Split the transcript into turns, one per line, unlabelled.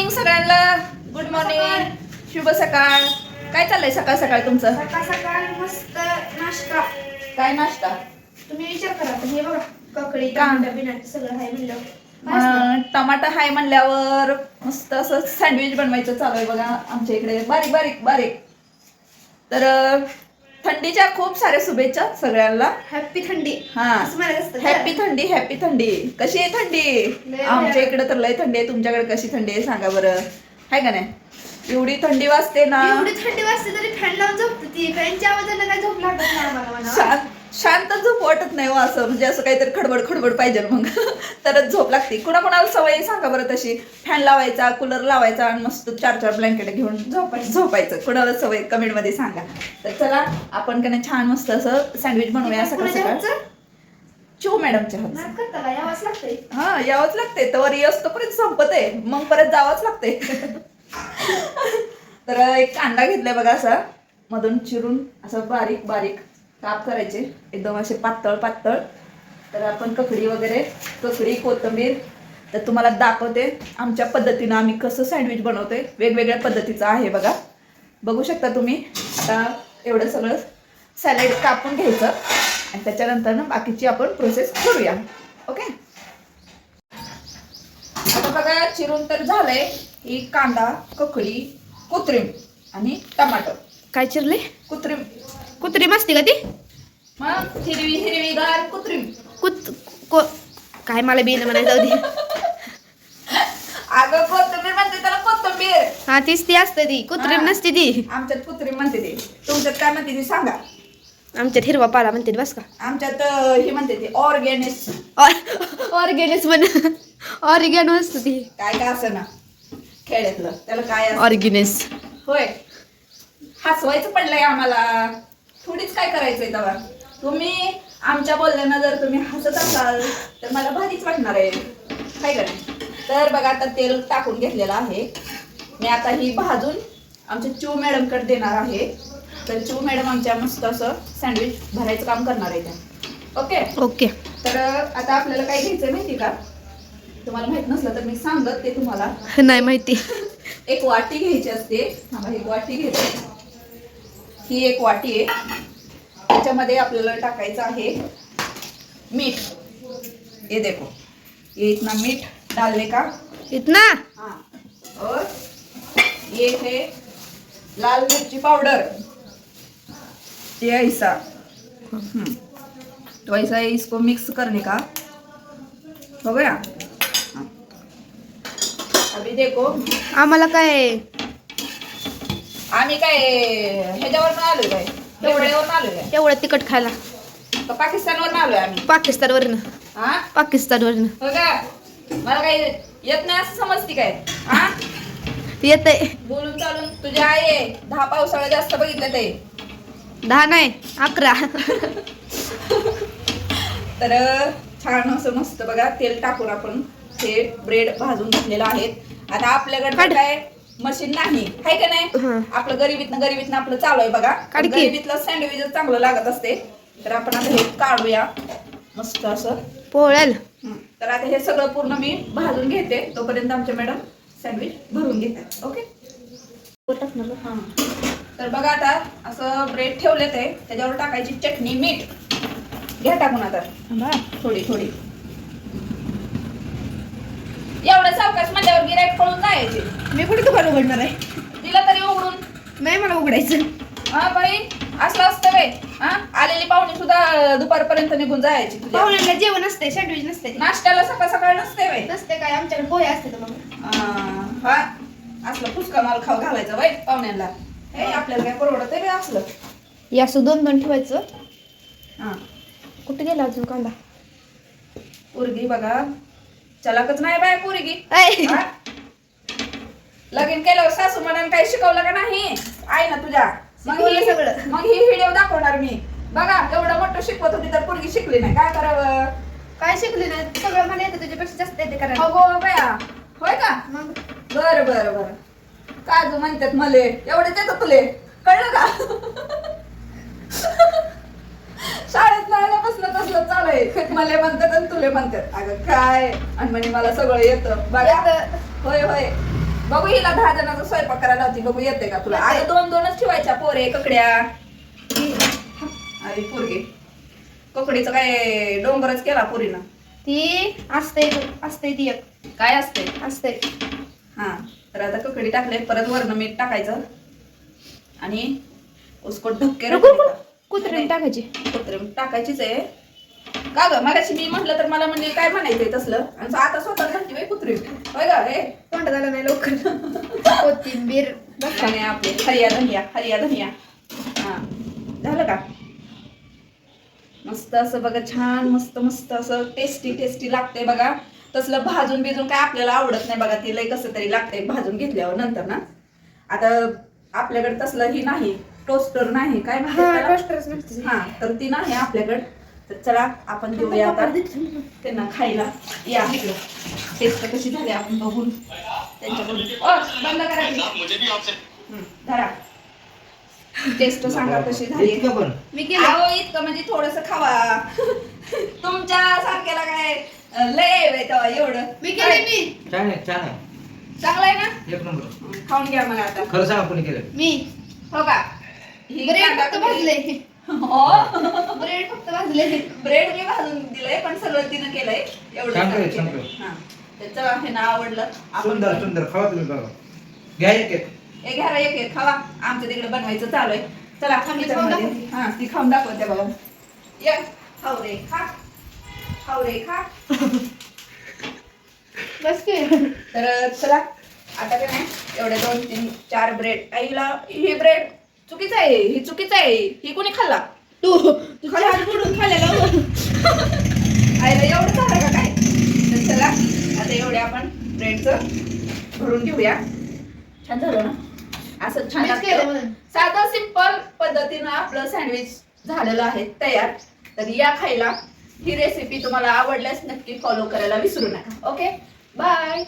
Morning सगळ्यांना. Good morning शुभ सकाळ. काय चाललंय सकाळ सकाळ तुमचं?
सकाळ सकाळ मस्त नाश्ता.
काय नाश्ता?
तुम्ही विचार करा. आता हे बघा ककडी
का?
टमाटर बिनाट सगळं आहे म्हणलं.
टमाटा हाय म्हणल्यावर मस्त असं सँडविच बनवायचं चालू आहे बघा आमच्या इकडे. बारीक बारीक बारीक. तर थंडीच्या खूप साऱ्या शुभेच्छा सगळ्यांना.
हॅपी थंडी.
हा. हॅपी थंडी हॅपी थंडी. कशी आहे थंडी? आमच्या. इकडे तर लय थंडी आहे. तुमच्याकडे कशी थंडी आहे सांगा बरं. हाय का नाही? एवढी थंडी वाजते ना.
एवढी थंडी वाजते तरी फॅन लावून झोपते ती. फॅनच्या आवाजाला काय झोप लागत नाही
शांत. शांत झोप वाटत नाही हो असं. म्हणजे असं काहीतरी खडबड खडबड पाहिजे मग. तरच झोप लागते. कुणाकुणाला सवय सांगा बरं तशी. फॅन लावायचा कूलर लावायचा आणि मस्त चार चार ब्लँकेट घेऊन झोपायचं झोपायचं. कुणाला सवय कमेंटमध्ये सांगा. तर चला आपण का नाही छान मस्त असं सँडविच बनवूया सकाळ
हातचं?
चिव मॅडमच्या हात हा यावंच लागते तर येस तोपर्यंत संपत आहे. मग परत जावंच लागते तर एक कांदा घेतलाय बघा असा. मधून चिरून असं बारीक बारीक काप करायचे. एकदम असे पातळ पातळ. तर आपण ककडी वगैरे ककडी कोथिंबीर तर तुम्हाला दाखवते. आमच्या पद्धतीनं आम्ही कसं सँडविच बनवतोय. वेगवेगळ्या पद्धतीचं आहे बघा. बघू शकता तुम्ही. आता एवढं सगळं सॅलेड कापून घ्यायचं. आणि त्याच्यानंतर ना बाकीची आपण प्रोसेस करूया. ओके? आता बघा चिरून तर झालंय. ही कांदा ककडी कोथिंबीर आणि टमाटर.
काय चिरले?
कुत्रीम
कुत्री मस्ती का ती?
मग हिरवी हिरवी गार कुत्रीम
कुत को काय मला बिन म्हणायचं होती
अगं कोथिंबीर म्हणते त्याला कोथिंबीर.
हा तीच ती असते ती. कुत्री
हा.
नसते ती.
आमच्यात कुत्रीम म्हणते ते. तुमच्यात काय म्हणते ती सांगा.
आमच्यात हिरवा पाला म्हणते बस का.
आमच्यात अं, हे म्हणते ते ऑर्गॅनिक
ऑर्गेनिस म्हण ऑर्गॅनो असतं ती.
काय काय असं ना. खेड्यातलं त्याला काय असं?
ऑर्गेनिस.
होय. हसवायचं पडलंय आम्हाला. थोडीच काय करायचंय तेव्हा? तुम्ही आमच्या बोलण्यानं जर तुम्ही हसत असाल तर मला भारीच वाटणार आहे. काय का नाही? तर बघा आता तेल टाकून घेतलेलं आहे. मी आता ही भाजून आमच्या चिव मॅडमकडे देणार आहे. तर चिव मॅडम आमच्या मस्त असं सँडविच भरायचं काम करणार आहे त्या ओके?
ओके.
तर आता आपल्याला काय घ्यायचं माहिती का? तुम्हाला माहीत नसलं तर मी सांगत ते तुम्हाला.
नाही माहिती.
एक वाटी घ्यायची असते. एक वाटी घ्यायची ही एक वाटी आहे. त्याच्यामध्ये आपल्याला टाकायचं आहे मीठ. ये देखो. ये इतना मीठ डालने का?
इतना?
हाँ. और ये है लाल मिर्ची पाउडर ये ऐसा तो ऐसा है इसको मिक्स करने का? हो गया हाँ. अभी देखो.
आम्हाला काय
आम्ही काय ह्याच्यावर आलोय काय? तेवढ्यावर आलोय काय?
एवढं तिखट खायला.
का पाकिस्तानवर आलोय आम्ही.
पाकिस्तानवरनं.
हा
पाकिस्तानवरनं.
हो का? मला काय येत नाही असं समजती काय? हा
येतंय
बोलून चालून तुझ्या आई आहे. दहा पावसाळा जास्त बघितलं ते.
दहा नाही अकरा.
तर छान असं मस्त बघा तेल टाकून आपण हे ब्रेड भाजून घेतलेलं आहे. आता आपल्याकडे. काय मशीन नाही. आहे का नाही. आपलं गरीबीतनं गरीबीतनं आपलं चालू आहे बघा.
काढ की.
गरीबीतलं सँडविच चांगलं लागत असते. तर आपण आता हे काढूया. मस्त असं.
पोळ्याल.
हं. तर आता हे सगळं पूर्ण मी भाजून घेते. तोपर्यंत आमच्या मॅडम सँडविच भरून घेतात. ओके? हां. तर बघा आता असं ब्रेड ठेवले ते. त्याच्यावर टाकायची चटणी मीठ. घ्या टाकून आता. थोडी थोडी. एवढं सावकाश म्हणल्यावर गिरायक पळून जायचे.
मी कुठे दुकान उघडणार आहे?
दिला तरी उघडून.
नाही मला उघडायचं.
हा बाई असलं असतं वे हा आलेली पाहुणी सुद्धा दुपारपर्यंत निघून जायची तुझ्या.
पाहुण्याला जेवण असते सँडविच नसते
नाश्त्याला सकाळ सकाळ नसते वे
नसते काय आमच्याकडे पोहे असते तर मग
हा असलं फुसका माल खाऊ घालायचं बाई पाहुण्यांना हे आपल्याला काय परवडत आहे असलं.
हे असं दोन दोन ठेवायचं.
हा.
कुठे गेला अजून कांदा?
पोरगी बघा. चलाकच नाही बाय पोरगी.
ऐ,
हा? लगीन केल्यावर सासू म्हणाल काही शिकवलं का नाही? आहे ना तुझ्या. मग
शिकवलं
ही
सगळं.
मग ही व्हिडिओ दाखवणार मी. बघा एवढं मोठं शिकवत होती तर पोरगी शिकली नाही. काय करावं?
काय शिकली नाही? सगळं मला येतं तुझ्यापेक्षा जास्त येते करायला.
अगो बया होय का?
मग?
बर बर बर. काजू म्हणतात मले एवढेच येतं तुले. कळलं का? शाळेत आल्यापासून तसलं चालू आहे मले म्हणतात आणि तुले म्हणतात. अगं काय? आणि म्हणे मला सगळं येतं. बघा. होय होय. बघू हिला दहा जणांचा स्वयंपाक करायला होती बघू येते का तुला? अगं दोन दोनच ठेवायच्या पोरे ककड्या. अरे पोरगे. ककडीचं काय डोंगरच केला पोरीनं?
ती असते असते ती एक.
काय असते?
असते.
हा. तर आता ककडी टाकले परत वरण मीठ टाकायचं. आणि उसको ढक्के
कुत्रीने टाकायची.
कुत्रे टाकायचीच आहे. का ग? मगाशी मी म्हटलं तर मला म्हणजे काय म्हणायचंय तसलं. आणि आता स्वतः म्हणते बाई कुत्री. होय ग? हे
तोंडात आलं नाही लवकर. कोथिंबीर.
आपले हरिया धनिया हरिया धनिया. हा. झालं का? मस्त असं बघा छान मस्त मस्त असं टेस्टी टेस्टी लागते बघा. तसलं भाजून बिजून काय आपल्याला आवडत नाही बघा ती लय कसं तरी लागते भाजून घेतल्यावर नंतर ना. आता आपल्याकडे तसलं ही नाही. टोस्टर नाही काय म्हणतात
हा
हा तर ती नाही आपल्याकडे. तर चला आपण देऊया आता. त्यांना खायला. या टेस्ट कशी झाली आपण बघून. त्यांच्याकडून. बंद करा ती. हं, धरा. टेस्ट सांगा कशी झाली.
मी केलं.
अहो इतकं म्हणजे थोडस खावा. तुमच्या सारख्याला काय लय तेव्हा एवढं.
मी केलं मी.
चांगलं आहे ना?
एक नंबर.
हं, खाऊन घ्या मग आता.
खरं सांगा कोणी केलं?
मी.
हो का? ही
ब्रेड फक्त भाजले
हो?
ब्रेड फक्त भाजले
ब्रेड मी भाजून दिलंय पण सगळं तिनं केलंय. एवढं. हा. त्याचं आहे ना आवडलं. आपण
सुंदर सुंदर. खावा तुम्ही बघा घ्या एक एक.
एक घ्या एक एक. खावा. आमच्या तिकडे बनवायचं चालू आहे. चला
खाऊन
मध्ये
दाखवते.
हा ती खाऊन दाखवते बघा ये. खाऊ रे खा. खाऊ रे खा.
बस की
तर चला आता काय नाही. एवढे दोन तीन चार ब्रेड आईला ही ब्रेड चुकीचं आहे ही चुकीचं आहे ही कोणी खाल्ला?
तू. तू चार बुडून खाल्लेला
आईला एवढं झालं का काय? तर चला आता एवढे आपण ब्रेडचं भरून घेऊया. छान झालं ना? असं छान
केलं.
साधं सिंपल पद्धतीनं आपलं सँडविच झालेलं आहे तयार. तर या खायला ही रेसिपी तुम्हाला आवडल्यास नक्की फॉलो करायला विसरू नका. Okay bye